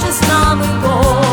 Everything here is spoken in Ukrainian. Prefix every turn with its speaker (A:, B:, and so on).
A: precious number.